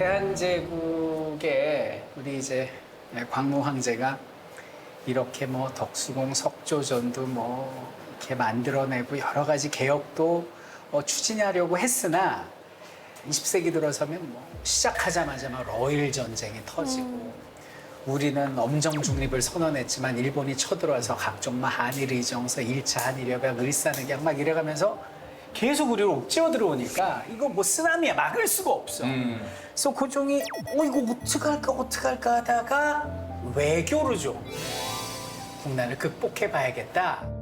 대한제국에 우리 이제 광무 황제가 이렇게 뭐 덕수궁 석조전도 뭐 이렇게 만들어내고 여러 가지 개혁도 어, 추진하려고 했으나 20세기 들어서면 뭐 시작하자마자 막 러일 전쟁이 터지고 우리는 엄정 중립을 선언했지만 일본이 쳐들어와서 각종 막 한일 의정서, 일차 한일협약, 을사늑약 막 이래가면서 계속 우리를 옥죄어 들어오니까 이거 뭐 쓰나미야 막을 수가 없어. 그래서 고종이 어 이거 어떡할까 어떡할까 하다가 외교로 좀 국난을 극복해 봐야겠다.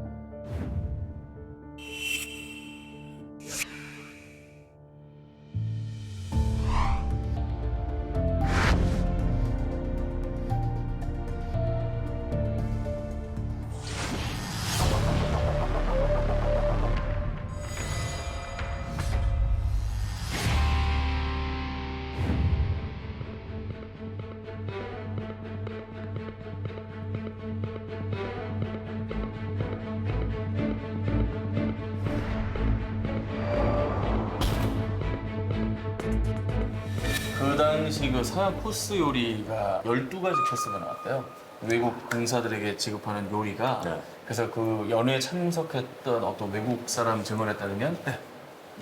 당시 그 서양 코스 요리가 12가지 코스가 나왔대요. 외국 공사들에게 지급하는 요리가 네. 그래서 그 연회에 참석했던 어떤 외국 사람 증언에 따르면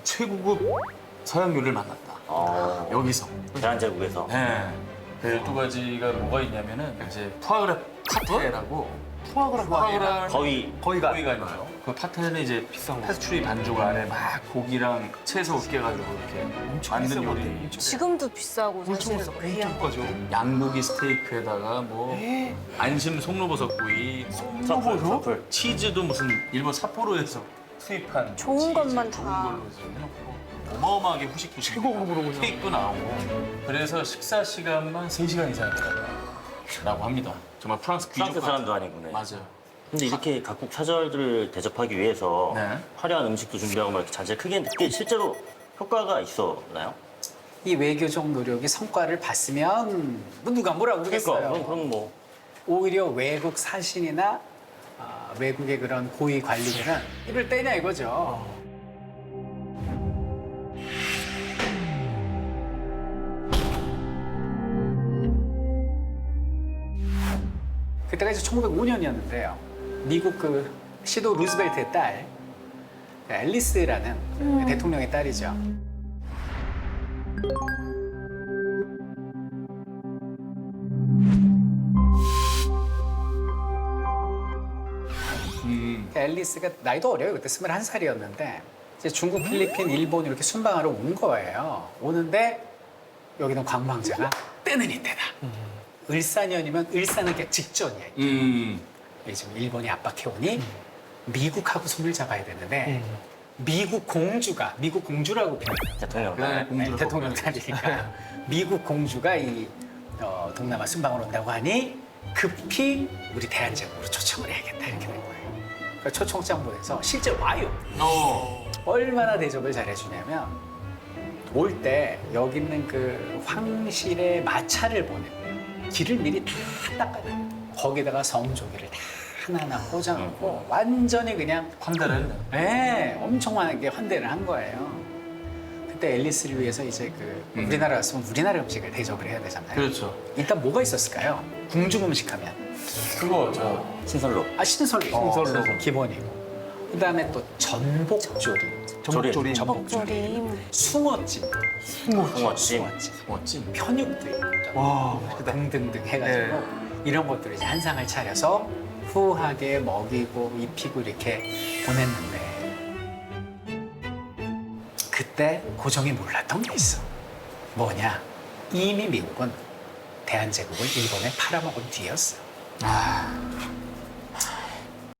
최고급 서양 요리를 만났다. 어, 여기서. 대한제국에서 네. 그 12가지가 뭐가 있냐면은 이제 푸아그라 파테라고 푸아그라 거의 거기가 거기가 아니에요. 그 파테는 이제 비싼 페스츄리 반죽 안에 막 고기랑 채소 으깨가지고 이렇게 만든 요리. 지금도 비싸고 사실은 귀한 거. 양고기 스테이크에다가 뭐 안심 송로버섯 구이, 서플 서플 치즈도 무슨 일본 삿포로에서 수입한 좋은 치즈, 것만 좋은 다. 걸로 이제 해놓고 어마어마하게 후식도 최고급으로 케이크도 나오고 그래서 식사 시간만 3시간 이상이라고 합니다. 정말 프랑스 귀족 프랑스 사람도 아니고 네. 맞아요. 근데 이렇게 각국 차절들을 대접하기 위해서 네. 화려한 음식도 준비하고 막 이렇게 자재 크게 했는데 그게 실제로 효과가 있었나요? 이 외교적 노력이 성과를 봤으면 뭐 누가 뭐라 그러겠어요. 그럼 그럼 뭐 오히려 외국 사신이나 아, 외국의 그런 고위 관리들은 이를 떼냐 이거죠. 그때가 이제 1905년이었는데요. 미국 그 시도 루즈벨트의 딸 앨리스라는 대통령의 딸이죠. 음. 앨리스가 나이도 어려요. 그때 21살이었는데 이제 중국, 필리핀, 일본 이렇게 순방하러 온 거예요. 오는데 여기는 광망제가 때는 이때다. 을사년이면 을사늑약 직전이야. 음. 이게 지금 일본이 압박해 오니 미국하고 손을 잡아야 되는데 미국 공주가 미국 공주라고 표현해요. 대통령 네. 딸 네, 대통령 딸이니까 미국 공주가 이 어, 동남아 순방을 온다고 하니 급히 우리 대한제국으로 초청을 해야겠다 이렇게 된 거예요. 그러니까 초청장 보내서 실제 와요. 어. 얼마나 대접을 잘해주냐면 올 때 여기 있는 그 황실의 마차를 보내고 길을 미리 다 닦아요. 거기다가 성조기를 다 하나하나 꽂아놓고 완전히 그냥 환대를 했네. 네, 엄청나게 환대를 한 거예요. 그때 앨리스를 위해서 이제 그 음. 우리나라 왔으면 우리나라 음식을 대접을 해야 되잖아요. 그렇죠. 일단 뭐가 있었을까요? 궁중 음식 하면 그거 저 신설로 아 신설로 신설로. 기본이고 그다음에 또 전복조림, 조림. 먹조림. 숭어찜, 홍어찜 멋진. 편육도 있고 와. 등등등 해가지고 이런 것들을 이제 한 상을 차려서 후하게 먹이고 입히고 이렇게 보냈는데 그때 고종이 몰랐던 게 있어. 뭐냐? 이미 미국은 대한제국을 일본에 팔아먹은 뒤였어. 아.